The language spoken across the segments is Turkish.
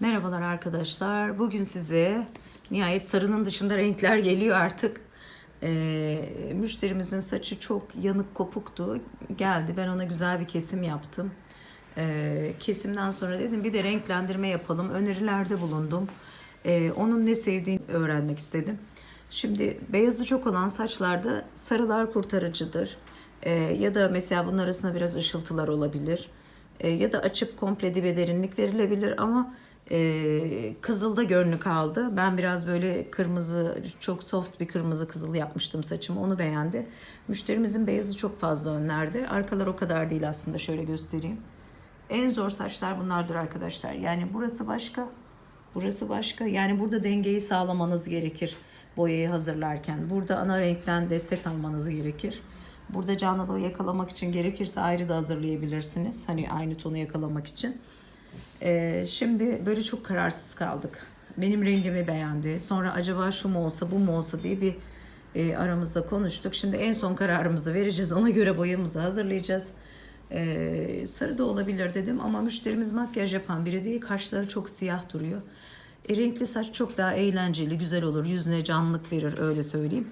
Merhabalar arkadaşlar. Bugün size nihayet sarının dışında renkler geliyor artık. Ee, müşterimizin saçı çok yanık kopuktu. Geldi ben ona güzel bir kesim yaptım. Ee, kesimden sonra dedim bir de renklendirme yapalım. Önerilerde bulundum. Ee, onun ne sevdiğini öğrenmek istedim. Şimdi beyazı çok olan saçlarda sarılar kurtarıcıdır. Ee, ya da mesela bunun arasında biraz ışıltılar olabilir. Ee, ya da açıp komple dibe derinlik verilebilir ama e, kızılda gönlü kaldı. Ben biraz böyle kırmızı, çok soft bir kırmızı kızıl yapmıştım saçımı. Onu beğendi. Müşterimizin beyazı çok fazla önlerde. Arkalar o kadar değil aslında. Şöyle göstereyim. En zor saçlar bunlardır arkadaşlar. Yani burası başka, burası başka. Yani burada dengeyi sağlamanız gerekir boyayı hazırlarken. Burada ana renkten destek almanız gerekir. Burada canlılığı yakalamak için gerekirse ayrı da hazırlayabilirsiniz. Hani aynı tonu yakalamak için. Ee, şimdi böyle çok kararsız kaldık. Benim rengimi beğendi. Sonra acaba şu mu olsa bu mu olsa diye bir e, aramızda konuştuk. Şimdi en son kararımızı vereceğiz. Ona göre boyamızı hazırlayacağız. Ee, sarı da olabilir dedim ama müşterimiz makyaj yapan biri değil. Kaşları çok siyah duruyor. E, renkli saç çok daha eğlenceli, güzel olur. Yüzüne canlılık verir öyle söyleyeyim.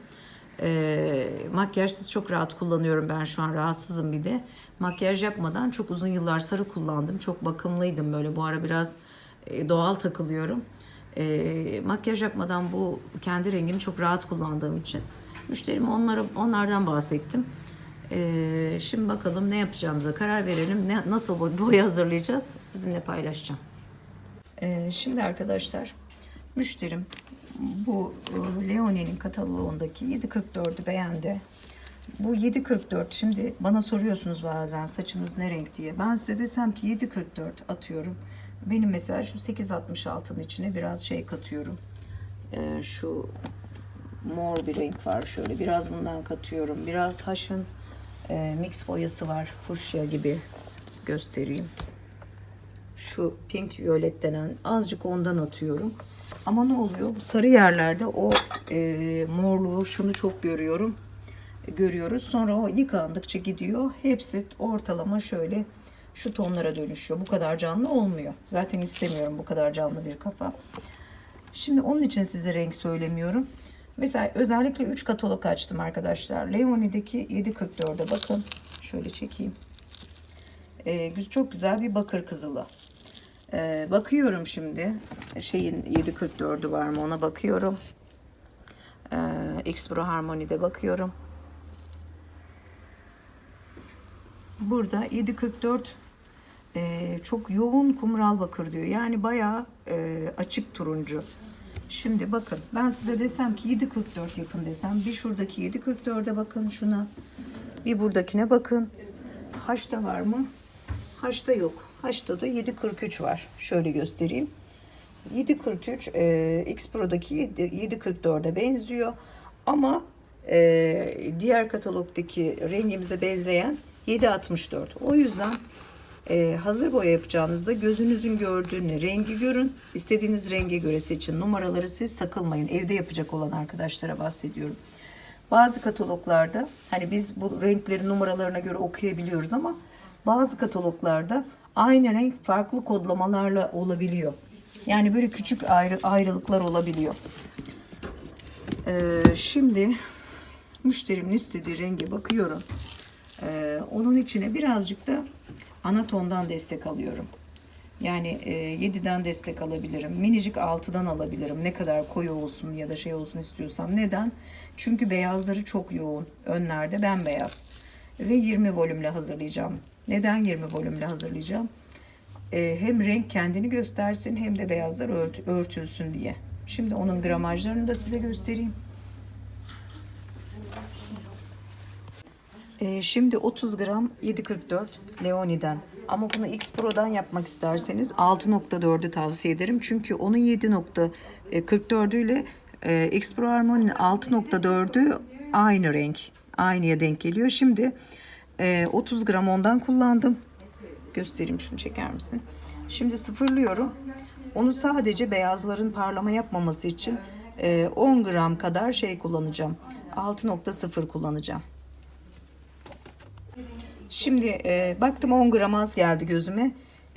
E, makyajsız çok rahat kullanıyorum ben şu an rahatsızım bir de. Makyaj yapmadan çok uzun yıllar sarı kullandım. Çok bakımlıydım böyle. Bu ara biraz e, doğal takılıyorum. E, makyaj yapmadan bu kendi rengimi çok rahat kullandığım için müşterime onlara onlardan bahsettim. E, şimdi bakalım ne yapacağımıza karar verelim. Ne, nasıl boy hazırlayacağız sizinle paylaşacağım. E, şimdi arkadaşlar müşterim bu e, Leonie'nin kataloğundaki 744'ü beğendi. Bu 744 şimdi bana soruyorsunuz bazen saçınız ne renk diye. Ben size desem ki 744 atıyorum. Benim mesela şu 866'nın içine biraz şey katıyorum. Ee, şu mor bir renk var şöyle biraz bundan katıyorum. Biraz haşın e, mix boyası var. Fuşya gibi göstereyim. Şu pink violet denen azıcık ondan atıyorum. Ama ne oluyor? Bu sarı yerlerde o e, morluğu şunu çok görüyorum görüyoruz. Sonra o yıkandıkça gidiyor. Hepsi ortalama şöyle şu tonlara dönüşüyor. Bu kadar canlı olmuyor. Zaten istemiyorum bu kadar canlı bir kafa. Şimdi onun için size renk söylemiyorum. Mesela özellikle 3 katalog açtım arkadaşlar. Leonie'deki 744'e bakın. Şöyle çekeyim. Ee, çok güzel bir bakır kızılı. Ee, bakıyorum şimdi. Şeyin 744'ü var mı ona bakıyorum. Ee, X-Pro Harmony'de bakıyorum. Burada 744 e, çok yoğun kumral bakır diyor. Yani bayağı e, açık turuncu. Şimdi bakın ben size desem ki 744 yapın desem bir şuradaki 744'e bakın şuna. Bir buradakine bakın. Haşta var mı? Haşta yok. Haşta da 743 var. Şöyle göstereyim. 743 e, X Pro'daki 744'e benziyor. Ama e, diğer katalogdaki rengimize benzeyen 7.64. O yüzden e, hazır boya yapacağınızda gözünüzün gördüğünü rengi görün. İstediğiniz renge göre seçin. Numaraları siz takılmayın. Evde yapacak olan arkadaşlara bahsediyorum. Bazı kataloglarda hani biz bu renkleri numaralarına göre okuyabiliyoruz ama bazı kataloglarda aynı renk farklı kodlamalarla olabiliyor. Yani böyle küçük ayrı, ayrılıklar olabiliyor. Ee, şimdi müşterimin istediği renge bakıyorum. Ee, onun içine birazcık da ana tondan destek alıyorum. Yani e, 7'den destek alabilirim. Minicik 6'dan alabilirim. Ne kadar koyu olsun ya da şey olsun istiyorsam. Neden? Çünkü beyazları çok yoğun. Önlerde bembeyaz. Ve 20 volümle hazırlayacağım. Neden 20 volümle hazırlayacağım? E, hem renk kendini göstersin hem de beyazlar ört, örtülsün diye. Şimdi onun gramajlarını da size göstereyim. Ee, şimdi 30 gram 7.44 Leoni'den. Ama bunu X Pro'dan yapmak isterseniz 6.4'ü tavsiye ederim. Çünkü onun 7.44'ü ile e, X Pro Harmony'nin 6.4'ü aynı renk. Aynıya denk geliyor. Şimdi e, 30 gram ondan kullandım. Göstereyim şunu çeker misin? Şimdi sıfırlıyorum. Onu sadece beyazların parlama yapmaması için e, 10 gram kadar şey kullanacağım. 6.0 kullanacağım. Şimdi e, baktım 10 gram az geldi gözüme.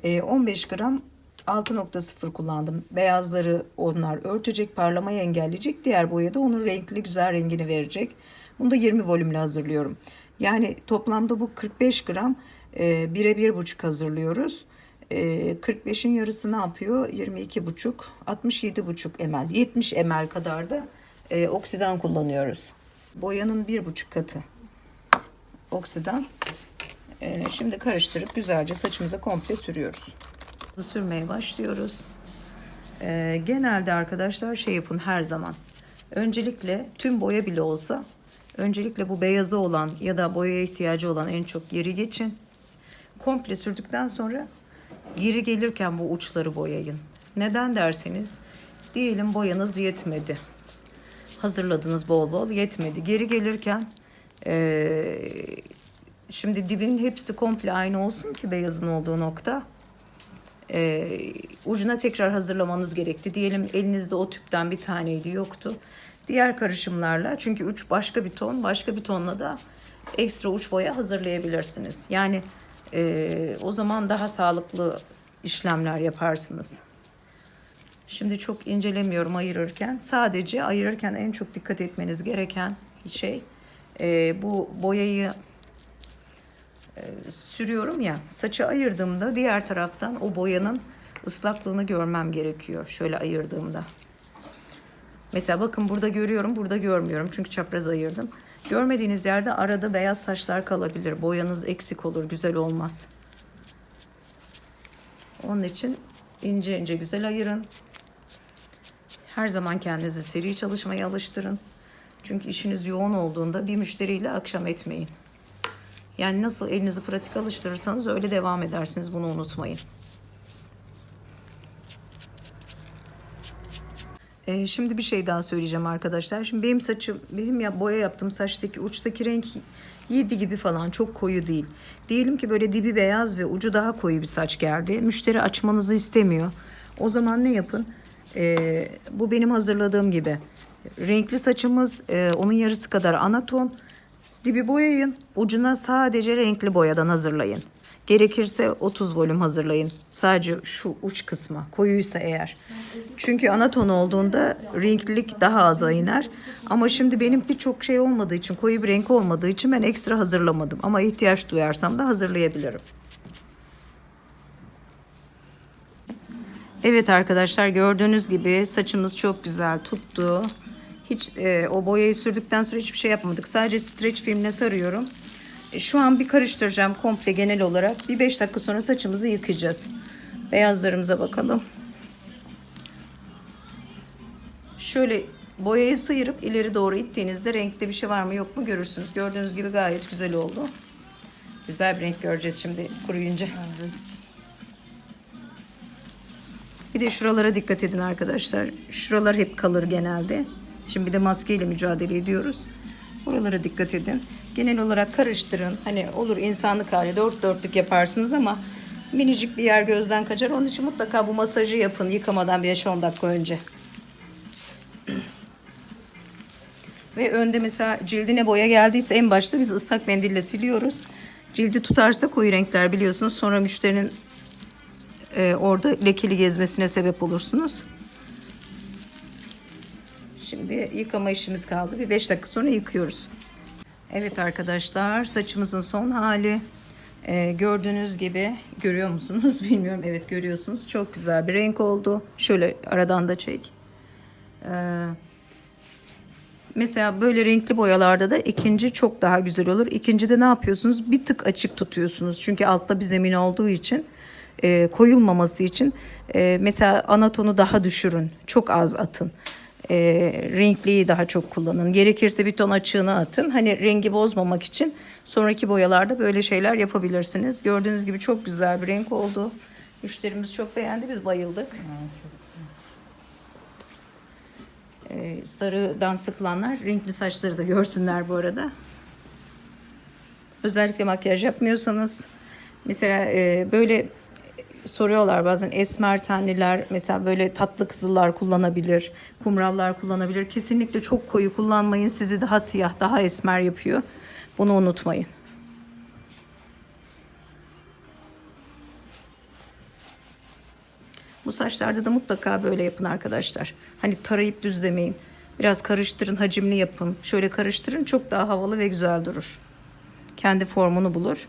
E, 15 gram 6.0 kullandım. Beyazları onlar örtecek, parlamayı engelleyecek. Diğer boya da onun renkli güzel rengini verecek. Bunu da 20 volümle hazırlıyorum. Yani toplamda bu 45 gram e, bire bir buçuk hazırlıyoruz. E, 45'in yarısı ne yapıyor? 22 buçuk, 67 buçuk ml, 70 ml kadar da e, oksidan kullanıyoruz. Boyanın bir buçuk katı oksidan. E, şimdi karıştırıp güzelce saçımıza komple sürüyoruz. Sürmeye başlıyoruz. E, genelde arkadaşlar şey yapın her zaman. Öncelikle tüm boya bile olsa öncelikle bu beyazı olan ya da boyaya ihtiyacı olan en çok yeri geçin. Komple sürdükten sonra geri gelirken bu uçları boyayın. Neden derseniz diyelim boyanız yetmedi. Hazırladınız bol bol yetmedi. Geri gelirken eee, şimdi dibin hepsi komple aynı olsun ki beyazın olduğu nokta. Eee, ucuna tekrar hazırlamanız gerekti. Diyelim elinizde o tüpten bir taneydi yoktu. Diğer karışımlarla çünkü uç başka bir ton başka bir tonla da ekstra uç boya hazırlayabilirsiniz. Yani eee, o zaman daha sağlıklı işlemler yaparsınız. Şimdi çok incelemiyorum ayırırken. Sadece ayırırken en çok dikkat etmeniz gereken şey e, bu boyayı e, sürüyorum ya saçı ayırdığımda diğer taraftan o boyanın ıslaklığını görmem gerekiyor. Şöyle ayırdığımda. Mesela bakın burada görüyorum, burada görmüyorum. Çünkü çapraz ayırdım. Görmediğiniz yerde arada beyaz saçlar kalabilir. Boyanız eksik olur, güzel olmaz. Onun için ince ince güzel ayırın. Her zaman kendinizi seri çalışmaya alıştırın. Çünkü işiniz yoğun olduğunda bir müşteriyle akşam etmeyin. Yani nasıl elinizi pratik alıştırırsanız öyle devam edersiniz. Bunu unutmayın. Ee, şimdi bir şey daha söyleyeceğim arkadaşlar. Şimdi benim saçım, benim ya boya yaptığım saçtaki uçtaki renk 7 gibi falan çok koyu değil. Diyelim ki böyle dibi beyaz ve ucu daha koyu bir saç geldi. Müşteri açmanızı istemiyor. O zaman ne yapın? Ee, bu benim hazırladığım gibi. Renkli saçımız e, onun yarısı kadar ana ton. Dibi boyayın. Ucuna sadece renkli boyadan hazırlayın. Gerekirse 30 volüm hazırlayın. Sadece şu uç kısma koyuysa eğer. Çünkü ana ton olduğunda renklilik daha aza iner. Ama şimdi benim birçok şey olmadığı için, koyu bir renk olmadığı için ben ekstra hazırlamadım. Ama ihtiyaç duyarsam da hazırlayabilirim. Evet arkadaşlar gördüğünüz gibi saçımız çok güzel tuttu. Hiç e, o boyayı sürdükten sonra hiçbir şey yapmadık. Sadece streç filmle sarıyorum. E, şu an bir karıştıracağım komple genel olarak. Bir 5 dakika sonra saçımızı yıkayacağız. Beyazlarımıza bakalım. Şöyle boyayı sıyırıp ileri doğru ittiğinizde renkte bir şey var mı yok mu görürsünüz. Gördüğünüz gibi gayet güzel oldu. Güzel bir renk göreceğiz şimdi kuruyunca. Bir de şuralara dikkat edin arkadaşlar. Şuralar hep kalır genelde. Şimdi bir de maskeyle mücadele ediyoruz. Buralara dikkat edin. Genel olarak karıştırın. Hani olur insanlık hali dört dörtlük yaparsınız ama minicik bir yer gözden kaçar. Onun için mutlaka bu masajı yapın yıkamadan bir 5-10 dakika önce. Ve önde mesela cildine boya geldiyse en başta biz ıslak mendille siliyoruz. Cildi tutarsa koyu renkler biliyorsunuz. Sonra müşterinin e, orada lekeli gezmesine sebep olursunuz. Şimdi yıkama işimiz kaldı. Bir 5 dakika sonra yıkıyoruz. Evet arkadaşlar saçımızın son hali. Ee, gördüğünüz gibi görüyor musunuz bilmiyorum. Evet görüyorsunuz. Çok güzel bir renk oldu. Şöyle aradan da çek. Ee, mesela böyle renkli boyalarda da ikinci çok daha güzel olur. İkincide ne yapıyorsunuz? Bir tık açık tutuyorsunuz. Çünkü altta bir zemin olduğu için e, koyulmaması için e, mesela ana tonu daha düşürün. Çok az atın. E, renkliyi daha çok kullanın. Gerekirse bir ton açığını atın. Hani rengi bozmamak için sonraki boyalarda böyle şeyler yapabilirsiniz. Gördüğünüz gibi çok güzel bir renk oldu. Müşterimiz çok beğendi. Biz bayıldık. E, sarıdan sıkılanlar renkli saçları da görsünler bu arada. Özellikle makyaj yapmıyorsanız mesela e, böyle soruyorlar bazen esmer tenliler mesela böyle tatlı kızıllar kullanabilir, kumrallar kullanabilir. Kesinlikle çok koyu kullanmayın. Sizi daha siyah, daha esmer yapıyor. Bunu unutmayın. Bu saçlarda da mutlaka böyle yapın arkadaşlar. Hani tarayıp düzlemeyin. Biraz karıştırın, hacimli yapın. Şöyle karıştırın çok daha havalı ve güzel durur. Kendi formunu bulur.